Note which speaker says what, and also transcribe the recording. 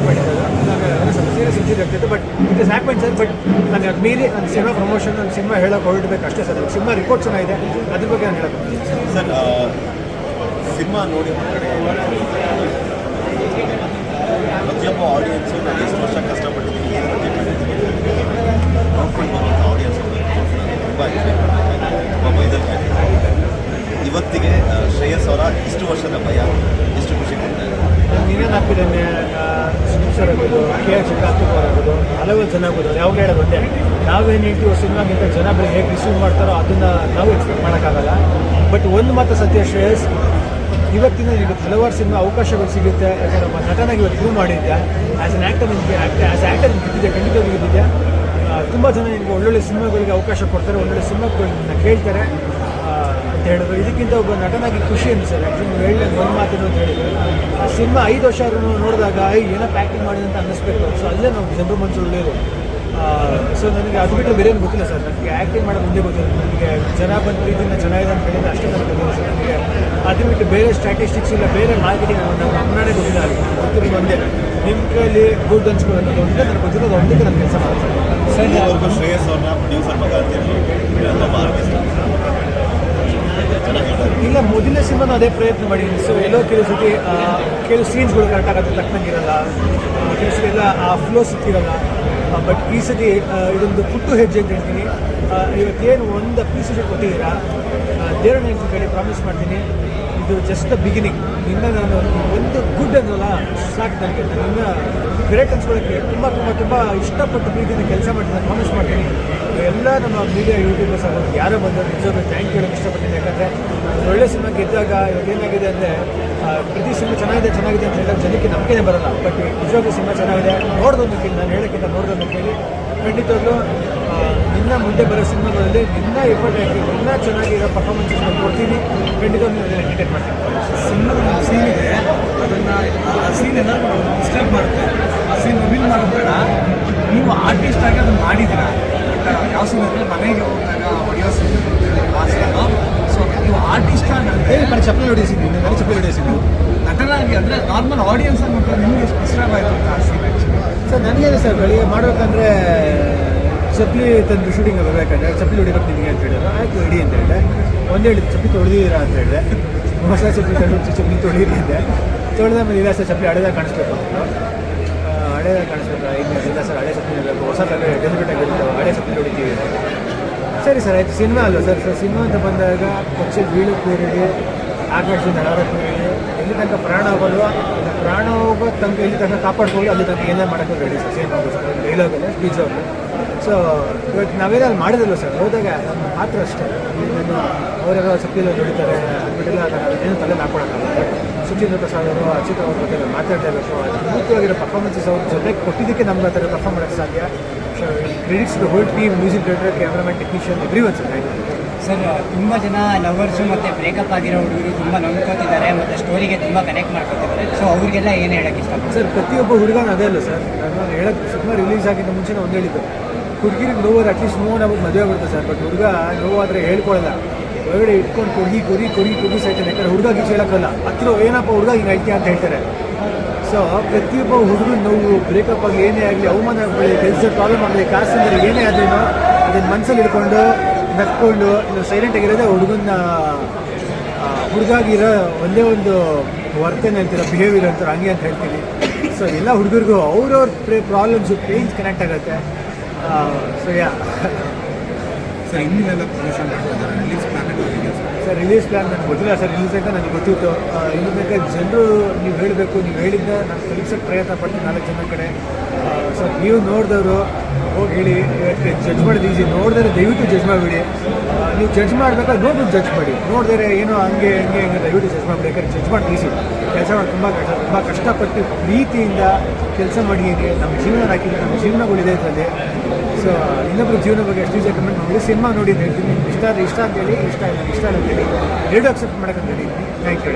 Speaker 1: ನನಗೆ serious injury ಆಗ್ತಿತ್ತು but it is happen sir but ನನಗೆ ಅದು ಮೀರಿ ನನ್ನ ಸಿನಿಮಾ ಪ್ರಮೋಷನ್ ನನ್ನ ಸಿನಿಮಾ ಹೇಳೋಕೆ ಹೊರಡಬೇಕು ಅಷ್ಟೇ ಸರ್ ಸಿನಿಮಾ ರಿಪೋರ್ಟ್ ಚೆನ್ನಾಗಿದೆ. ಅದ್ರ ಬಗ್ಗೆ ನಾನು ಹೇಳಬೇಕು
Speaker 2: ಸರ್ ಸಿನಿಮಾ ನೋಡಿ ಹೊರಗಡೆ ಪ್ರತಿಯೊಬ್ಬ ಆಡಿಯನ್ಸು ನಾನು ಎಷ್ಟು ವರ್ಷ ಕಷ್ಟಪಟ್ಟಿದ್ದೀನಿ
Speaker 1: ಹಲವು ಜನ ಬಂದವರು, ಯಾವಾಗ ಹೇಳೋದು ಒಂದೇ ನಾವೇನು ಹೇಳ್ತೀವೋ ಸಿನಿಮಾಗಿಂತ ಜನ ಬರೀ ಹೇಗೆ ರಿಸೀವ್ ಮಾಡ್ತಾರೋ ಅದನ್ನು ನಾವು ಎಕ್ಸ್ಪೆಕ್ಟ್ ಮಾಡೋಕ್ಕಾಗಲ್ಲ. ಬಟ್ ಒಂದು ಮಾತ್ರ ಸತ್ಯ ಶ್ರೇಯಸ್ ಇವತ್ತಿನ ಇವತ್ತು ಹಲವಾರು ಸಿನಿಮಾ ಅವಕಾಶಗಳು ಸಿಗುತ್ತೆ ಯಾಕಂದ್ರೆ ಒಬ್ಬ ನಟನಾಗಿ ಇವತ್ತು ಪ್ರೂವ್ ಮಾಡಿದ್ದೆ ಆ್ಯಸ್ ಅನ್ ಆ್ಯಕ್ಟರ್ ನಿಮಗೆ ಆ್ಯಕ್ಟ್ ಆ್ಯಸ್ ಆ್ಯಕ್ಟರ್ ಬಿದ್ದಿದೆ ಖಂಡಿತವಾಗಿ ಬಿದ್ದಿದೆ ತುಂಬ ಜನ ನಿಮಗೆ ಒಳ್ಳೊಳ್ಳೆ ಸಿನಿಮಾಗಳಿಗೆ ಅವಕಾಶ ಕೊಡ್ತಾರೆ, ಒಳ್ಳೊಳ್ಳೆ ಸಿನಿಮಾಗಳನ್ನ ಕೇಳ್ತಾರೆ. ಹೇಳಿದ್ರು. ಇದಕ್ಕಿಂತ ಒಬ್ಬ ನಟನಾಗಿ ಖುಷಿ ಅನಿಸ್ತದೆ ಆ್ಯಕ್ಚುಲಿ ನೀವು ಹೇಳಿ ಒಂದು ಮಾತು ಅಂತ ಹೇಳಿದ್ರು. ಆ ಸಿನಿಮಾ ಐದು ವರ್ಷ ಆದ್ರೂ ನೋಡಿದಾಗ, ಐ, ಏನೋ ಪ್ಯಾಕಿಂಗ್ ಮಾಡಿದೆ ಅಂತ ಅನ್ನಿಸ್ಬೇಕು. ಸೊ ಅಲ್ಲೇ ನಾವು ಜನರು ಮನಸ್ಸು ಒಳ್ಳೆಯದು ಸೊ ನನಗೆ ಅದು ಬಿಟ್ಟು ಬೇರೆ ಗೊತ್ತಿಲ್ಲ ಸರ್. ನನಗೆ ಆ್ಯಕ್ಟಿಂಗ್ ಮಾಡೋದು ಮುಂದೆ ಗೊತ್ತಿಲ್ಲ ನನಗೆ ಜನ ಬಂದ ಪ್ರೀತಿಯಿಂದ ಚೆನ್ನಾಗಿದೆ ಅಂತ ಹೇಳಿದ್ರೆ ಅಷ್ಟೇ ನನಗೆ ಗೊತ್ತಿಲ್ಲ ಸರ್. ನನಗೆ ಅದು ಬಿಟ್ಟು ಬೇರೆ ಸ್ಟ್ಯಾಟಿಸ್ಟಿಕ್ಸ್ ಇಲ್ಲ, ಬೇರೆ ಮಾರ್ಕೆಟಿಂಗ್ ನಮ್ಮ ಕನ್ನಡ ಗೊತ್ತಿಲ್ಲ. ಗೊತ್ತಿರೋದು ಒಂದೇ. ನಿಮ್ಮ ಕೈಯಲ್ಲಿ ಗುಡ್ ಅನ್ಸ್ಕೊಳ್ಳೋದು ಒಂದೇ. ನನಗೆ ಗೊತ್ತಿರೋದು ಒಂದಕ್ಕೆ ನನ್ನ ಕೆಲಸ ಮಾಡ್ತಾರೆ ಸರ್.
Speaker 2: ಶ್ರೇಯಸ್ ಅವ್ರನ್ನ ಪ್ರೊಡ್ಯೂಸರ್ ಮಗ ಅಂತಿದ್ರು
Speaker 1: ಇಲ್ಲ, ಮೊದಲನೇ ಸಿನಿಮಾನು ಅದೇ ಪ್ರಯತ್ನ ಮಾಡಿದ್ದೀನಿ. ಸೊ ಎಲ್ಲೋ ಕೆಲವು ಸತಿ ಕೆಲವು ಸೀನ್ಸ್ಗಳು ಕರೆಕ್ಟ್ ಆಗೋದು ತಕ್ಕಂಗಿರಲ್ಲ ಕೆಲವು ಸತಿ ಎಲ್ಲ, ಆ ಫ್ಲೋ ಸಿಕ್ಕಿರಲ್ಲ. ಬಟ್ ಈ ಸತಿ ಇದೊಂದು ಪುಟ್ಟು ಹೆಜ್ಜೆ ಅಂತ ಹೇಳ್ತೀನಿ. ಇವತ್ತೇನು ಒಂದು ಪೀಸ್ ಕೊಟ್ಟಿದ್ದೀರಾ ದೇವರ ಹೇಳ್ತೀನಿ ಕಡೆ ಪ್ರಾಮಿಸ್ ಮಾಡ್ತೀನಿ. ಇದು ಜಸ್ಟ್ ದ ಬಿಗಿನಿಂಗ್ ಇನ್ನ ನಾನು ಒಂದು ಗುಡ್ ಅನ್ನೋಲ್ಲ, ಸಾಕು ನನಗೆ ನನ್ನ ಗ್ರೇಟ್ ಅನ್ಸ್ಕೊಳ್ಳೋಕ್ಕೆ ತುಂಬ ತುಂಬ ತುಂಬ ಇಷ್ಟಪಟ್ಟು ಪ್ರೀತಿಯಿಂದ ಕೆಲಸ ಮಾಡ್ತೀನಿ. ಪ್ರಾಮಿಸ್ ಮಾಡ್ತೀನಿ. ಎಲ್ಲ ನಮ್ಮ ಮೀಡಿಯಾ ಯೂಟ್ಯೂಬರ್ಸ್ ಆಗೋದು ಯಾರೋ ಬಂದರು ನಿಜವಾಗ್ಲೂ ಥ್ಯಾಂಕ್ ಹೇಳೋಕ್ಕೆ ಇಷ್ಟಪಡ್ತೀನಿ ಯಾಕಂದರೆ ಒಳ್ಳೆ ಸಿನಿಮಾ ಗೆದ್ದಾಗ ಏನಾಗಿದೆ ಅಂದರೆ ಪ್ರತಿ ಸಿನಿಮಾ ಚೆನ್ನಾಗಿದೆ ಚೆನ್ನಾಗಿದೆ ಅಂತ ಹೇಳಿದಾಗ ಜನಕ್ಕೆ ನಂಬಿಕೆನೇ ಬರಲ್ಲ. ಬಟ್ ನಿಜವಾಗ್ಲೂ ಸಿನಿಮಾ ಚೆನ್ನಾಗಿದೆ. ನೋಡ್ದೊಂದು ಕೇಳಿ ನಾನು ಹೇಳೋಕ್ಕಿಂತ ನೋಡ್ದೊಂದು ಕೇಳಿ ಖಂಡಿತವಾಗ್ಲೂ ನಿನ್ನ ಮುಂದೆ ಬರೋ ಸಿನಿಮಾಗಳಲ್ಲಿ ನಿನ್ನ ಎಫರ್ಟ್ ಹಾಕಿ, ನಿನ್ನ ಚೆನ್ನಾಗಿರೋ ಪರ್ಫಾರ್ಮೆನ್ಸಸ್ ಕೊಡ್ತೀನಿ. ಖಂಡಿತ ಎಂಟರ್ಟೈನ್ ಮಾಡ್ತೀನಿ.
Speaker 3: ಸಿನಿಮಾದ ಒಂದು ಸೀನ್ ಇದೆ. ಅದನ್ನು, ಆ ಸೀನ್ ಏನಾದ್ರು ಡಿಸ್ಟರ್ಬ್ ಮಾಡುತ್ತೆ. ಆ ಸೀನ್ ರಿವೀಲ್ ಮಾಡೋದು ಬೇಡ. ನೀವು ಆರ್ಟಿಸ್ಟ್ ಆಗಿ ಅದನ್ನು ಮಾಡಿದ್ದೀರಾ? ಯಾವ ಸೀನ್ ಅಂದರೆ ಮನೆಗೆ ಹೋದಾಗ ಹೊಡೆಯೋ ಸೀನ್ ಆ ಸೀನು ಸೊ ನೀವು ಆರ್ಟಿಸ್ಟ್ ಆಗಿ
Speaker 1: ನಾನು ಚಪ್ಪಲಿ ಹೊಡಿಸಿದ್ದೀನಿ ನಾನು ಚಪ್ಪಲಿ ಹೊಡಿಸಿದ್ದೀನಿ
Speaker 3: ನಟನಾಗಿ ಅಂದರೆ ನಾರ್ಮಲ್ ಆಡಿಯನ್ಸ್ ಅಂತ ನಿಮಗೆ ಡಿಸ್ಟರ್ಬ್ ಆಯಿತು ಅಂತ ಆಸೆ
Speaker 1: ಸರ್ ನನಗೇನು ಸರ್ ಬೆಳಿಗ್ಗೆ ಮಾಡಬೇಕಂದ್ರೆ ಚಪ್ಪಲಿ ತಂದು ಶೂಟಿಂಗ್ ಬರಬೇಕಂದ್ರೆ ಚಪ್ಪಲಿ ಹೊಡಿಬೇಕು ನಿಮಗೆ ಅಂತ ಹೇಳಿದ್ರು. ಆಯಿತು ಹಿಡಿ ಅಂತ ಹೇಳಿದೆ. ಒಂದು ಹೇಳಿದ್ರು ಚಪ್ಪಲಿ ತೊಳೆದಿದ್ದೀರಾ? ಅಂತ ಹೇಳಿದೆ. ಹೊಸ ಚಪ್ಪಲಿ ತಂದು ಚಪ್ಪಲಿ ತೊಳಿರಿ ಅಂದೆ ತೊಳೆದ ಮೇಲೆ ಇಲ್ಲ ಸರ್ ಚಪ್ಪಲಿ ಹಳೆದಾಗ ಕಾಣಿಸ್ಬೇಕು ಹಳೆದಾಗ ಕಾಣಿಸ್ಬೇಕಾ. ಈಗ ಇಲ್ಲ ಸರ್ ಹಳೆ ಚಪ್ಪಲಿ ಬೇಕು. ಹೊಸ ತಲೆ ಡೆಲಿವರಿ ಆಗಿರುತ್ತೆ ಹಳೆ ಚಪ್ಪಲಿ ಹೊಡಿತೀವಿ ಅಂತ. ಸರಿ ಸರ್, ಆಯ್ತು. ಸಿನಿಮಾ ಅಲ್ವಾ ಸರ್? ಸರ್, ಸಿನಿಮಾ ಅಂತ ಬಂದಾಗ ಪಕ್ಷಿ ಬೀಳು ಆಕಾಶದ ಆಕಾಶದಿಂದ ಹಾರ ಕೂರಿಡಿ ಎಲ್ಲಿ ತನಕ ಪ್ರಾಣ ಹೋಗಲ್ವ? ಪ್ರಾಣ ಹೋಗೋ ತನಕ ಎಲ್ಲಿ ತನಕ ಕಾಪಾಡ್ಕೊಳ್ಳಿ, ಅಲ್ಲಿ ತನಕ ಏನೇ ಮಾಡೋಕ್ಕೆ ರೆಡಿ ಸರ್. ಸಿನಿಮಾ ಡೈಲಾಗಲ್ಲ ಸ್ಪೀಚ್ ಅವ್ರು ಸೊ ಇವತ್ತು ನಾವೇನಾದ್ರು ಮಾಡಿದಲ್ಲ ಸರ್ ಹೋದಾಗ ನಮ್ಮ ಮಾತ್ರ ಅಷ್ಟೇ. ನಾನು ಅವರೆಲ್ಲ ಚಪ್ಪಿಲ್ಲ ದುಡಿತಾರೆ ಅಂದ್ಬಿಟ್ಟಿಲ್ಲ ಏನು ತಲೆ ಹಾಕೊಳಕ್ಕಾಗಲ್ಲ. ಬಟ್ ಸುಚೀಂದ್ರ ಪ್ರಸಾದ್ ಅವರು ಅಚ್ಯುತ್ ಅವ್ರ ಬಗ್ಗೆ ನಾನು ಮಾತಾಡ್ತಾ ಇರಬೇಕು ಅದ್ಭುತವಾಗಿರೋ ಪರ್ಫಾರ್ಮೆನ್ಸಸ್ ಅವ್ರ ಜೊತೆಗೆ ಕೊಟ್ಟಿದ್ದಕ್ಕೆ ನಮ್ಗೆ ಆ ಥರ ಪರ್ಫಾರ್ಮ್ ಮಾಡೋಕ್ಕೆ ಸಾಧ್ಯ. So credits the whole team music director cameraman technician everyone sir
Speaker 4: sir ತುಂಬ ಜನ ಲವರ್ಸು ಮತ್ತು ಬ್ರೇಕಪ್ ಆಗಿರೋ ಹುಡುಗರು ತುಂಬ ನಂಬ್ಕೋತಿದ್ದಾರೆ ಮತ್ತು ಸ್ಟೋರಿಗೆ ತುಂಬ ಕನೆಕ್ಟ್ ಮಾಡ್ಕೊತಿದ್ದಾರೆ. ಸೊ ಅವ್ರಿಗೆಲ್ಲ ಏನು ಹೇಳೋಕ್ಕೆ ಇಷ್ಟ
Speaker 1: ಸರ್ ಪ್ರತಿಯೊಬ್ಬ ಹುಡುಗನ ಅದೇ ಅಲ್ಲ ಸರ್ ನಾನು ಹೇಳೋಕ್ಕೆ ಸಿನಿಮಾ ರಿಲೀಸ್ ಆಗಿದ್ದ ಮುಂಚೆ ಒಂದು ಹೇಳಿದ್ದು. ಹುಡುಗಿರಿಗೆ ನೋವು ಅಟ್ಲೀಸ್ಟ್ ನೋವು ನಮಗೆ ಮದುವೆ ಬರುತ್ತೆ ಸರ್ ಬಟ್ ಹುಡುಗ ನೋವಾದರೆ ಹೇಳ್ಕೊಳ್ಳಲ್ಲ ಒಳಗಡೆ ಇಟ್ಕೊಂಡು ಕೊಡಿ ಕೊರಿ ಕೊರಿ ಕೊಡಿ ಸಾಯ್ತಾನೆ ಯಾಕಂದ್ರೆ ಹುಡುಗ ಗೀಚ್ ಹೇಳೋಕ್ಕಲ್ಲ. ಹತ್ತಿರ ಏನಪ್ಪ ಹುಡುಗ ಹಿಂಗೆ ಐತೆ ಅಂತ ಹೇಳ್ತಾರೆ. ಸೊ ಪ್ರತಿಯೊಬ್ಬ ಹುಡುಗನ ನೋವು ಬ್ರೇಕಪ್ ಆಗಲಿ ಏನೇ ಆಗಲಿ, ಅವಮಾನ ಆಗಲಿ, ಕೆಲಸ ಪ್ರಾಬ್ಲಮ್ ಆಗಲಿ ಕಾಸಿಂದರೆ ಏನೇ ಆದ್ರೂ ಅದನ್ನ ಮನಸ್ಸಲ್ಲಿ ಇಟ್ಕೊಂಡು ನಕ್ಕೊಂಡು ಇನ್ನು ಸೈಲೆಂಟ್ ಆಗಿರೋದೇ ಹುಡುಗನ ಹುಡುಗಾಗಿರೋ ಒಂದೇ ಒಂದು ವರ್ತನೆ ಅಂತೀರ ಬಿಹೇವಿಯರ್ ಅಂತಾರೆ, ಹಂಗೆ ಅಂತ ಹೇಳ್ತೀನಿ. ಸೊ ಎಲ್ಲ ಹುಡುಗರಿಗೂ ಅವ್ರವ್ರ ಪ್ರಾಬ್ಲಮ್ಸು ಪೇನ್ಸ್ ಕನೆಕ್ಟ್ ಆಗುತ್ತೆ. ಸೊ ಯಾ
Speaker 3: ಸರ್ ಇನ್ನೆಲ್ಲ ಪ್ರಮೋಷನ್ ಮಾಡ್ತಿದ್ದಾರೆ release plan sir
Speaker 1: release plan ನನಗೆ ಗೊತ್ತಿಲ್ಲ. ಸರ್ ರಿಲೀಸ್ ಅಂತ ನನಗೆ ಗೊತ್ತಿತ್ತು. ಇಲ್ಲಿ ಇನ್ನು ಬೇಕಾದ್ರೆ ಜನರು ನೀವು ಹೇಳಬೇಕು. ನೀವು ಹೇಳಿದ್ದ ನಾನು ತಲುಪಿಸೋಕ್ಕೆ ಪ್ರಯತ್ನ ಪಡ್ತೀನಿ ನಾಲ್ಕು ಜನ ಕಡೆ. ಸರ್ ನೀವು ನೋಡಿದವರು ಹೋಗಿ ಹೇಳಿ. ಇವತ್ತಿಗೆ ಜಡ್ಜ್ ಮಾಡೋದು ಈಸಿ ನೋಡಿದ್ರೆ ದಯವಿಟ್ಟು ಜಡ್ಜ್ ಮಾಡಿಬಿಡಿ ನೀವು ಜಡ್ಜ್ ಮಾಡಬೇಕಾದ್ರೆ ನೋಡ್ಬಿಟ್ಟು ಜಡ್ಜ್ ಮಾಡಿ. ನೋಡಿದ್ರೆ ಏನೋ ಹಂಗೆ ಹಂಗೆ ಹಂಗೆ ದಯವಿಟ್ಟು ಜಡ್ಜ್ ಮಾಡಿ ಬೇಕಾದ್ರೆ ಜಡ್ಜ್ ಮಾಡಿ ಈಸಿ ಕೆಲಸ ಮಾಡಿ, ತುಂಬ ಕಷ್ಟ ತುಂಬ ಕಷ್ಟಪಟ್ಟು ಪ್ರೀತಿಯಿಂದ ಕೆಲಸ ಮಾಡಿದ್ದೀನಿ ನಮ್ಮ ಜೀವನ ಹಾಕಿದ್ರೆ ನಮ್ಮ ಜೀವನಗಳಿದೆ ಇದರಲ್ಲಿ. ಸೊ ಇನ್ನೊಬ್ಬರ ಜೀವನ ಬಗ್ಗೆ ಎಷ್ಟು ಇಷ್ಟ ಕಮೆಂಟ್ ಮಾಡಿ ಸಿನಿಮಾ ನೋಡಿ ಹೇಳ್ತೀನಿ. ಇಷ್ಟ ಆದರೆ ಇಷ್ಟ ಅಂತೇಳಿ ಇಷ್ಟ ಇಲ್ಲ ಇಷ್ಟ ಅಂತೇಳಿ ಎರಡು ಅಕ್ಸೆಪ್ಟ್ ಮಾಡೋಕ್ಕಂತ ಹೇಳಿ. Thank you